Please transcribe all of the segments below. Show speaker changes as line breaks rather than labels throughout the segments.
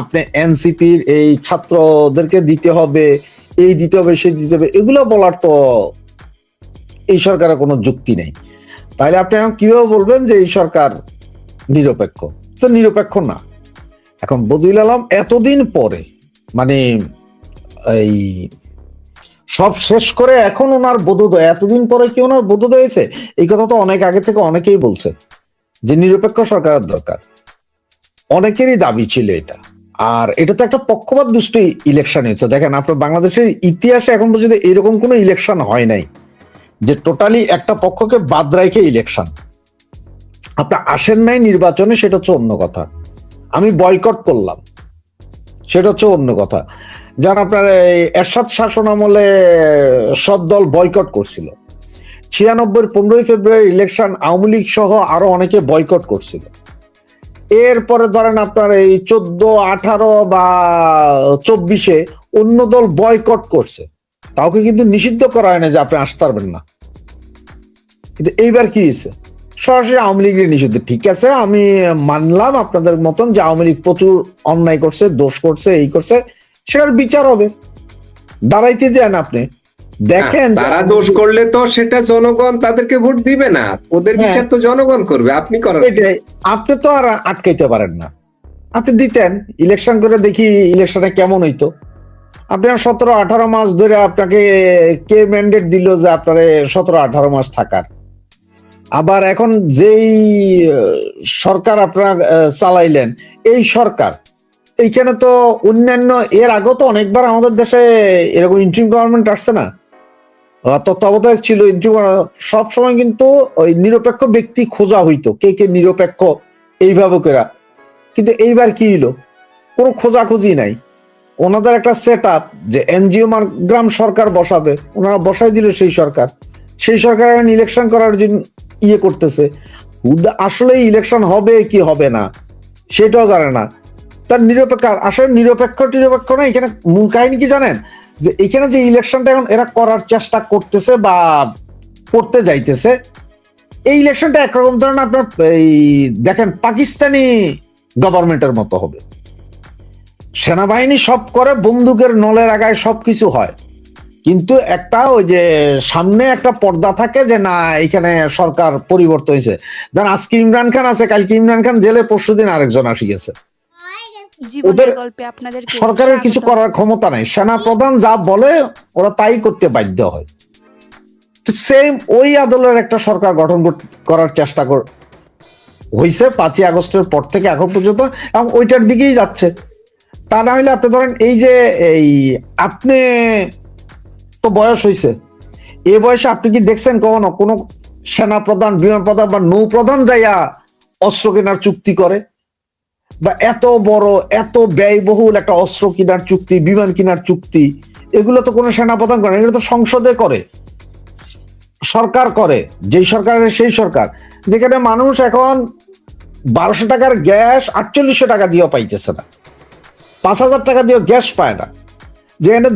আপনি এনসিপির এই ছাত্রদেরকে দিতে হবে, এই দিতে হবে সে দিতে হবে, এগুলো বলার তো এই সরকারের কোনো যুক্তি নেই। তাহলে আপনি এখন কীভাবে বলবেন যে এই সরকার নিরপেক্ষ? তো নিরপেক্ষ না। এখন বদুল আলম এতদিন পরে মানে এই সব শেষ করে এখন ওনার বোধোদয়, এতদিন পরে কি ওনার বোধোদয় হয়েছে? এই কথা তো অনেক আগে থেকে অনেকেই বলছে যে নিরপেক্ষ সরকারের দরকার। অনেকেরই দাবি ছিল এটা। আর এটা তো একটা পক্ষপাত দুষ্ট ইলেকশন হয়েছে দেখেন, আপনার বাংলাদেশের ইতিহাসে এখন পর্যন্ত এরকম কোনো ইলেকশন হয় নাই যে টোটালি একটা পক্ষকে বাদ রেখে ইলেকশন আপনার আসেন নাই নির্বাচনে, সেটা হচ্ছে অন্য কথা। আমি বয়কট করলাম, সেটা হচ্ছে অন্য কথা। যেন আপনার এরশাদ শাসন আমলে সব দল বয়কট করছিল। ছিয়ানব্বই, পনেরোই ফেব্রুয়ারি ইলেকশন আওয়ামী লীগ সহ আরও অনেকে বয়কট করছিল। এরপরে ধরেন আপনার এই চোদ্দ, আঠারো বা চব্বিশে অন্য দল বয়কট করছে। কাউকে কিন্তু নিষিদ্ধ করা হয় না যে আপনি আসতে পারবেন না। কিন্তু এইবার কি হয়েছে? সরাসরি আওয়ামী লীগের নিষিদ্ধ। ঠিক আছে, আমি মানলাম আপনাদের মতন যে আওয়ামী লীগ প্রচুর অন্যায় করছে, দোষ করছে, এই করছে, সেটার বিচার হবে। দাঁড়াইতে দেন আপনি। দেখেন
তারা দোষ করলে তো সেটা জনগণ তাদেরকে ভোট দিবে না। ওদের
হ্যাঁ।
বিচার তো জনগণ করবে আপনি করেন।
আপনি তো আর আটকাইতে পারেন না। আপনি দিতেন ইলেকশন করে দেখি ইলেকশনে কেমন হইতো। আপনার সতেরো আঠারো মাস ধরে আপনাকে কে ম্যান্ডেট দিল যে আপনার সতেরো আঠারো মাস থাকার? আবার এখন যেই সরকার আপনার চালাইলেন এই সরকার এইখানে তো অন্যান্য এর আগেও তো অনেকবার আমাদের দেশে এরকম ইন্ট্রিম গভর্নমেন্ট আসছে না? তত্ত্বাবধায়ক ছিল সব সময় কিন্তু ওই নিরপেক্ষ ব্যক্তি খোঁজা হইতো, কে কে নিরপেক্ষ, এইভাবে করা কিন্তু এইবার কি হলো কোনো খোঁজাখুঁজি নাই। ওনাদের একটা সেট আপ যে এনজিও গ্রাম সরকার বসাবে, ওনারা বসাই দিল সেই সরকার। সেই সরকার এখন ইলেকশন করার জন্য ইয়ে করতেছে। আসলে ইলেকশন হবে কি হবে না, সেটাও জানে না। তার নিরপেক্ষ, আসলে নিরপেক্ষ নিরপেক্ষ না, এখানে মূল কাহিনী কি জানেন? যে এখানে যে ইলেকশনটা এখন এরা করার চেষ্টা করতেছে বা করতে যাইতেছে, এই ইলেকশনটা একরকম ধরনের আপনার এই দেখেন পাকিস্তানি গভর্নমেন্টের মতো হবে। সেনাবাহিনী সব করে, বন্দুকের নলের আগায় সবকিছু হয়। কিন্তু একটা ওই যে সামনে একটা পর্দা থাকে যে না, এখানে সরকার পরিবর্তন হয়েছে ধর আজকে ইমরান খান আছে, কালকে ইমরান খান জেলে পরশুদিন আরেকজন আসি গেছে। ওদের সরকারের কিছু করার ক্ষমতা নাই। সেনা প্রধান যা বলে ওরা তাই করতে বাধ্য হয়। সেম ওই আদলের একটা সরকার গঠন করার চেষ্টা কর হয়েছে পাঁচই আগস্টের পর থেকে এখন পর্যন্ত এবং ওইটার দিকেই যাচ্ছে। তা না হলে আপনি ধরেন এই যে এই আপনি তো বয়স হয়েছে এ বয়সে আপনি কি দেখছেন কখনো কোনো সেনা প্রধান বিমান প্রধান বা নৌ প্রধান যাইয়া অস্ত্র কেনার চুক্তি করে? বা এত বড়, এত ব্যয়বহুল একটা অস্ত্র কেনার চুক্তি, বিমান কেনার চুক্তি, এগুলো তো কোনো সেনাপ্রধান করে এগুলো তো সংসদে করে, সরকার করে, যেই সরকারের সেই সরকার, যেখানে মানুষ এখন বারোশো টাকার গ্যাস আটচল্লিশশো টাকা দিয়েও পাইতেছে না, পাঁচ হাজার টাকা দিয়েও গ্যাস পায় না, যেখানে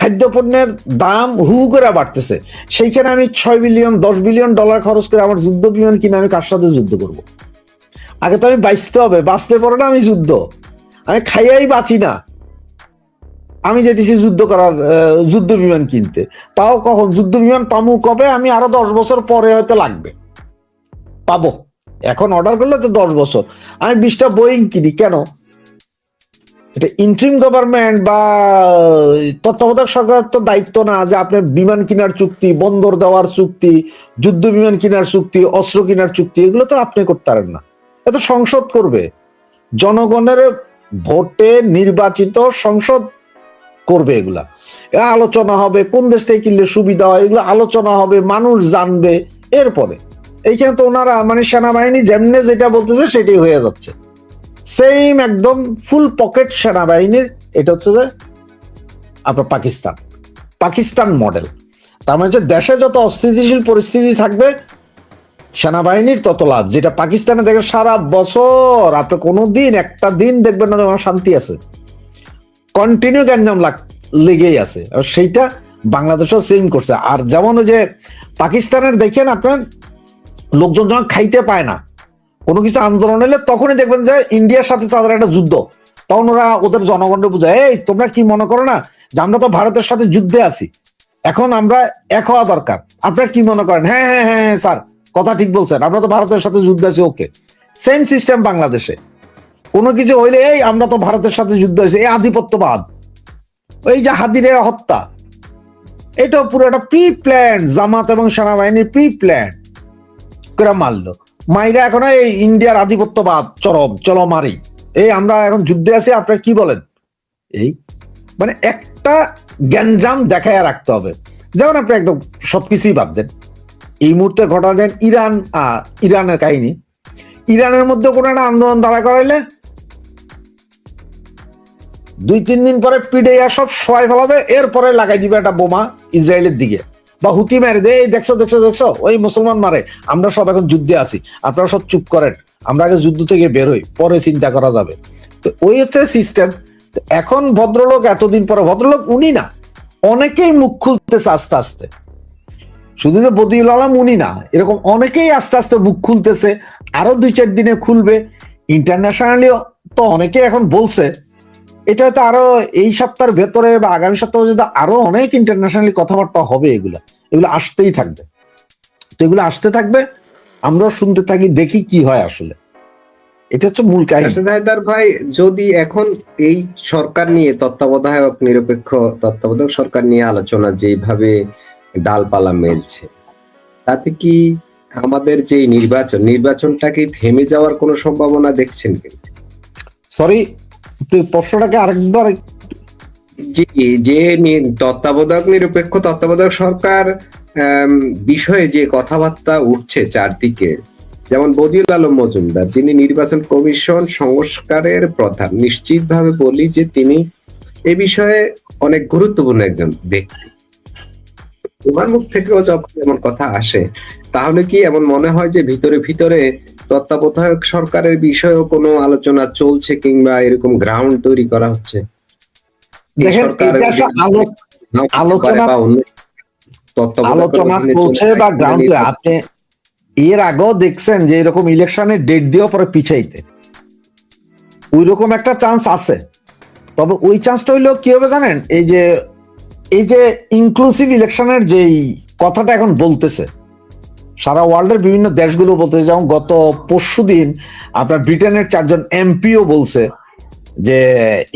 খাদ্যপণ্যের দাম হু করে বাড়তেছে, সেইখানে আমি ছয় বিলিয়ন, দশ বিলিয়ন ডলার খরচ করে আমার যুদ্ধ বিমান কিনে আমি কার সাথে যুদ্ধ করব? আগে তো আমি বাঁচতে হবে, বাঁচতে পারো না আমি যুদ্ধ। আমি খাইয়াই বাঁচি না। আমি যেতেছি যুদ্ধ করার যুদ্ধ বিমান কিনতে। তাও কখন? যুদ্ধ বিমান পামু কবে? আমি আরও দশ বছর পরে হয়তো লাগবে। পাবো। এখন অর্ডার করলে তো দশ বছর। আমি বিশটা বোয়িং কিনি, কেন? এটা ইন্ট্রিম গভর্নমেন্ট বা তত্ত্বাবধায়ক সরকারের তো দায়িত্ব না যে আপনি বিমান কেনার চুক্তি, বন্দর দেওয়ার চুক্তি, যুদ্ধ বিমান কেনার চুক্তি, অস্ত্র কেনার চুক্তি, এগুলো তো আপনি করতে পারেন না। এটা সংসদ করবে। জনগণের ভোটে নির্বাচিত সংসদ করবে এগুলা। আলোচনা হবে, কোন দেশ থেকে কিনলে সুবিধা হয়, এগুলো আলোচনা হবে, মানুষ জানবে, এরপরে। এইখানে তো ওনারা মানে সেনাবাহিনী যেমনে যেটা বলতেছে সেটাই হয়ে যাচ্ছে। সেম একদম ফুল পকেট সেনাবাহিনীর, এটা হচ্ছে যে আপনার পাকিস্তান। পাকিস্তান মডেল তার মানে দেশে যত অস্থিতিশীল পরিস্থিতি থাকবে সেনাবাহিনীর তত লাভ যেটা পাকিস্তানে দেখে সারা বছর, আপনি কোনো দিন একটা দিন দেখবেন না যে ওখানে শান্তি আছে। কন্টিনিউ গ্যাঞ্জাম লাগ লেগেই আছে। সেইটা বাংলাদেশও সেম করছে। আর যেমন ওই যে পাকিস্তানের দেখেন আপনার লোকজন যখন খাইতে পায় না, কোনো কিছু আন্দোলন এলে তখনই দেখবেন যে ইন্ডিয়ার সাথে তাদের একটা যুদ্ধ। তখন ওরা ওদের জনগণকে বুঝায়, এই, তোমরা কি মনে করো না যে আমরা তো ভারতের সাথে যুদ্ধে আছি? এখন আমরা এক হওয়া দরকার। আপনারা কি মনে করেন? হ্যাঁ হ্যাঁ হ্যাঁ হ্যাঁ স্যার। কথা ঠিক বলছেন। আমরা তো ভারতের সাথে যুদ্ধ আছি ওকে সেম সিস্টেম বাংলাদেশে। কোনো কিছু হইলে, এই, আমরা তো ভারতের সাথে যুদ্ধ হয়েছে এই আধিপত্যবাদ। ওই যে হাদিরে হত্যা। এটা পুরো একটা প্রি প্ল্যান জামাত এবং সেনাবাহিনীর প্রি প্ল্যান করে মারলো। মাইরা এখন, এই, ইন্ডিয়ার আধিপত্যবাদ, চরম, চলো মারি। এই, আমরা এখন যুদ্ধে আছি, আপনারা কি বলেন? এই মানে একটা গ্যাঞ্জাম দেখায় রাখতে হবে। যেমন আপনি একদম সবকিছুই দেন এই মুহূর্তে ঘটা দেন ইরান ইরানের কাহিনী। ইরানের মধ্যে কোনো একটা আন্দোলন দাঁড়া করাইলে দুই, তিন দিন পরে পিড়ে সব সবাই ফেলাবে, এরপরে লাগাই দিবে একটা বোমা ইসরায়েলের দিকে। বা হুতি মেরে দে, এই দেখছ দেখছ দেখছ, ওই মুসলমান মারে, আমরা সব এখন যুদ্ধে আছি, আপনারা সব চুপ করেন, আমরা আগে যুদ্ধ থেকে বের হই পরে চিন্তা করা যাবে। তো ওই হচ্ছে সিস্টেম এখন ভদ্রলোক, এতদিন পরে ভদ্রলোক, উনি না, অনেকেই মুখ খুলতেছে আস্তে আস্তে। শুধু যে বদিউল আলম উনি না, এরকম অনেকেই আস্তে আস্তে মুখ খুলতেছে, আরও দুই চার দিনে খুলবে। ইন্টারন্যাশনালি তো অনেকে এখন বলছে, এটা হয়তো আরও এই সপ্তাহের ভেতরে বা আগামী সপ্তাহে যদি আরও অনেক ইন্টারন্যাশনালি কথাবার্তা হবে এগুলা, এগুলো আসতেই থাকবে। তো এগুলো আসতে থাকবে আমরা শুনতে থাকি, দেখি কি হয় আসলে। এটা হচ্ছে মূল কাহিনী।
আচ্ছা ভাই, যদি এখন এই সরকার নিয়ে তত্ত্বাবধায়ক, নিরপেক্ষ তত্ত্বাবধায়ক সরকার নিয়ে আলোচনা যেভাবে ডালপালা মেলছে। তাতে কি আমাদের যে নির্বাচন নির্বাচনটা কি থেমে যাওয়ার কোনো সম্ভাবনা দেখছেন কি?
সরি প্রশ্নটাকে আরেকবার
জি যে নি- তত্ত্বাবধায়ক নিরপেক্ষ তত্ত্বাবধায়ক সরকার বিষয়ে যে কথাবার্তা উঠছে চারদিকে যেমন বদিউল আলম মজুমদার যিনি নির্বাচন কমিশন সংস্কারের প্রধান নিশ্চিতভাবে বলি যে তিনি এ বিষয়ে অনেক গুরুত্বপূর্ণ একজন ব্যক্তি। তোমার মুখ থেকেও যখন এমন কথা আসে তাহলে কি এমন মনে হয় যে ভিতরে ভিতরে তত্ত্বাবধায়ক সরকারের বিষয়েও কোনো আলোচনা চলছে কিংবা এরকম গ্রাউন্ড তৈরি করা হচ্ছে?
আলোচনা- চলছে বা গ্রাউন্ড আপনি এর আগেও দেখছেন যে এরকম ইলেকশনের ডেট দিয়েও পরে পিছাইতে। ওই রকম একটা চান্স আছে। তবে ওই চান্সটা হইলেও কি হবে জানেন? এই যে এই যে ইনক্লুসিভ ইলেকশনের যেই কথাটা এখন বলতেছে, সারা ওয়ার্ল্ডের বিভিন্ন দেশগুলো বলতেছে, যেমন গত পরশু দিন আপনার ব্রিটেনের চারজন এমপিও বলছে যে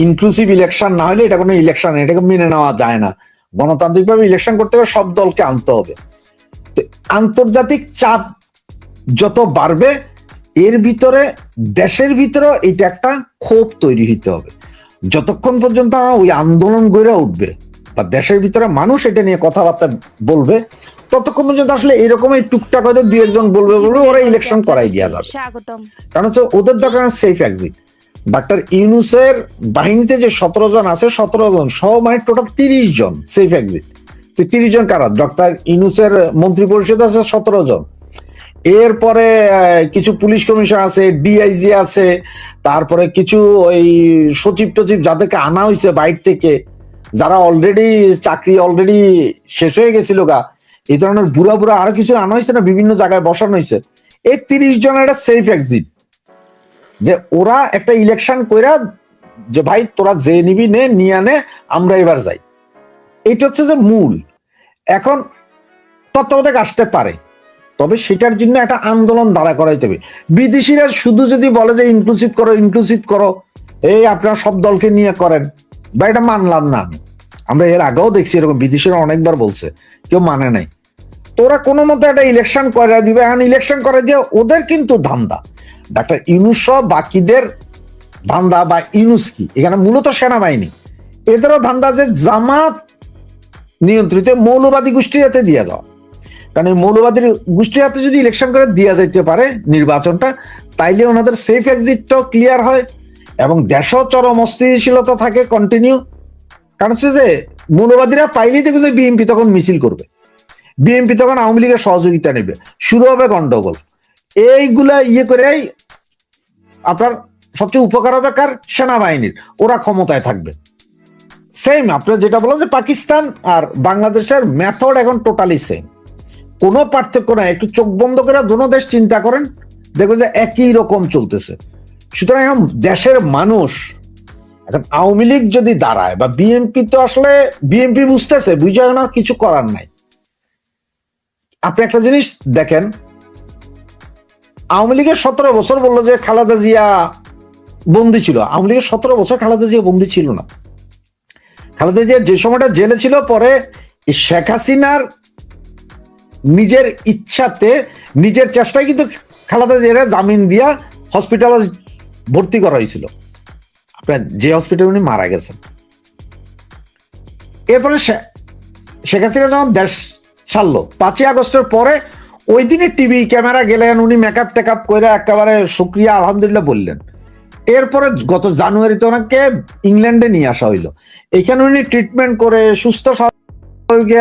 ইনক্লুসিভ ইলেকশন না হলে এটা কোনো ইলেকশন এটাকে মেনে নেওয়া যায় না। গণতান্ত্রিকভাবে ইলেকশন করতে হলে সব দলকে আনতে হবে। তো আন্তর্জাতিক চাপ যত বাড়বে, এর ভিতরে, দেশের ভিতরে এটা একটা ক্ষোভ তৈরি হইতে হবে। যতক্ষণ পর্যন্ত ওই আন্দোলন গড়ে উঠবে বা দেশের ভিতরে মানুষ এটা নিয়ে কথাবার্তা বলবে ততক্ষণ পর্যন্ত আসলে এরকমই টুকটাক হয়তো দুই একজন বলবে বলবে ওরা ইলেকশন করাই দেওয়া যাবে। কারণ হচ্ছে ওদের দরকার সেফ এক্সিট ডাক্তার ইউনুসের বাহিনীতে যে সতেরো জন আছে সতেরো জন সহ মানে টোটাল তিরিশ জন সেফ এক্সিট তো তিরিশ জন কারা? ডাক্তার ইউনুসের মন্ত্রী পরিষদ আছে সতেরো জন। এরপরে কিছু পুলিশ কমিশন আছে ডিআইজি আছে তারপরে কিছু ওই সচিব টচিব যাদেরকে আনা হয়েছে বাইর থেকে যারা অলরেডি চাকরি অলরেডি শেষ হয়ে গেছিল গা, এই ধরনের বুড়া বুড়া আরও কিছু আনা হয়েছে না? বিভিন্ন জায়গায় বসানো হয়েছে। এই তিরিশ জনের একটা সেফ এক্সিট যে ওরা একটা ইলেকশন কইরা যে ভাই, তোরা যে নিবি নে, নিয়ে আনে আমরা এবার যাই। এটা হচ্ছে যে মূল। এখন তত্ত্বাবধায়ক আসতে পারে। তবে সেটার জন্য একটা আন্দোলন দাঁড়া করাইতে হবে। বিদেশিরা শুধু যদি বলে যে ইনক্লুসিভ করো ইনক্লুসিভ করো, এই আপনারা সব দলকে নিয়ে করেন। বা এটা মানলাম না আমি। আমরা এর আগেও দেখছি এরকম, বিদেশিরা অনেকবার বলছে, কেউ মানে নাই। তোরা কোনো মতো একটা ইলেকশন করে দিবে এখন ইলেকশন করে দিয়ে ওদের কিন্তু ধান্দা। ডাক্তার ইউনুস বাকিদের ধান্দা বা ইউনুস কি? এখানে মূলত সেনাবাহিনী। এদেরও ধান্দা যে জামাত নিয়ন্ত্রিত, মৌলবাদী গোষ্ঠীর হাতে দিয়ে যাওয়া কারণ এই মৌলবাদী গোষ্ঠীর হাতে যদি ইলেকশন করে, দেওয়া যাইতে পারে নির্বাচনটা, তাইলে ওনাদের সেফ এক্সিটটাও ক্লিয়ার হয়। এবং দেশও চরম অস্থিতিশীলতা থাকে কন্টিনিউ কারণ হচ্ছে যে, মৌলবাদীরা পাইলেই দেখবে যে বিএনপি তখন মিছিল করবে। বিএনপি তখন আওয়ামী লীগের সহযোগিতা নেবে। শুরু হবে গন্ডগোল। এইগুলা ইয়ে করেই আপনার সবচেয়ে উপকার হবে কার? সেনাবাহিনীর। ওরা ক্ষমতায় থাকবে। সেম আপনি যেটা বললেন যে পাকিস্তান আর বাংলাদেশের মেথড এখন টোটালি সেম কোনো পার্থক্য নাই। একটু চোখ বন্ধ করে দুনো দেশ চিন্তা করেন। দেখবেন যে একই রকম চলতেছে। সুতরাং এখন দেশের মানুষ, এখন আওয়ামী লীগ যদি দাঁড়ায়, বা বিএনপি তো আসলে বিএনপি বুঝতেছে, বুঝে না কিছু করার নাই। আপনি একটা জিনিস দেখেন, আওয়ামী লীগের সতেরো বছর বলল যে খালেদা জিয়া বন্দি ছিল। আওয়ামী লীগের সতেরো বছর খালেদা জিয়া বন্দি ছিল না। খালেদা জিয়া যে সময়টা জেলে ছিল, পরে শেখ হাসিনার নিজের ইচ্ছাতে, নিজের চেষ্টায় কিন্তু খালেদা জিয়ার জামিন দিয়া হসপিটালে ভর্তি করা হয়েছিল। আপনার যে হসপিটালে উনি মারা গেছেন। এরপরে শেখ হাসিনা যখন দেশ ছাড়লো, পাঁচই আগস্টের পরে ওই দিনে টিভি ক্যামেরা গেলেন, উনি মেকআপ টেকআপ করে একেবারে শুক্রিয়া, আলহামদুলিল্লাহ বললেন। এরপরে গত জানুয়ারিতে ওনাকে ইংল্যান্ডে নিয়ে আসা হইল। এখানে উনি ট্রিটমেন্ট করে সুস্থ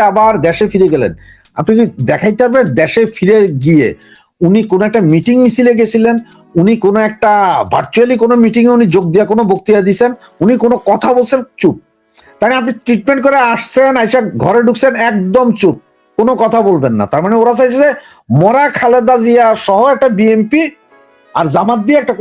আবার দেশে ফিরে গেলেন। আপনি কি দেখাইতে পারবেন? দেশে ফিরে গিয়ে উনি কোনো একটা মিটিং মিছিলে গেছিলেন, উনি কোনো একটা ভার্চুয়ালি কোনো মিটিংয়ে উনি যোগ দিয়ে, কোনো বক্তৃতা দিছেন উনি কোনো কথা বলছেন, চুপ। তাই আপনি ট্রিটমেন্ট করে আসছেন, আইসা ঘরে ঢুকছেন, একদম চুপ। কোনো কথা বলবেন না। তার মানে ওরা চাইছে মরা খালেদা জিয়া সহ একটা বিএমপি আর জামাত দিয়ে একটা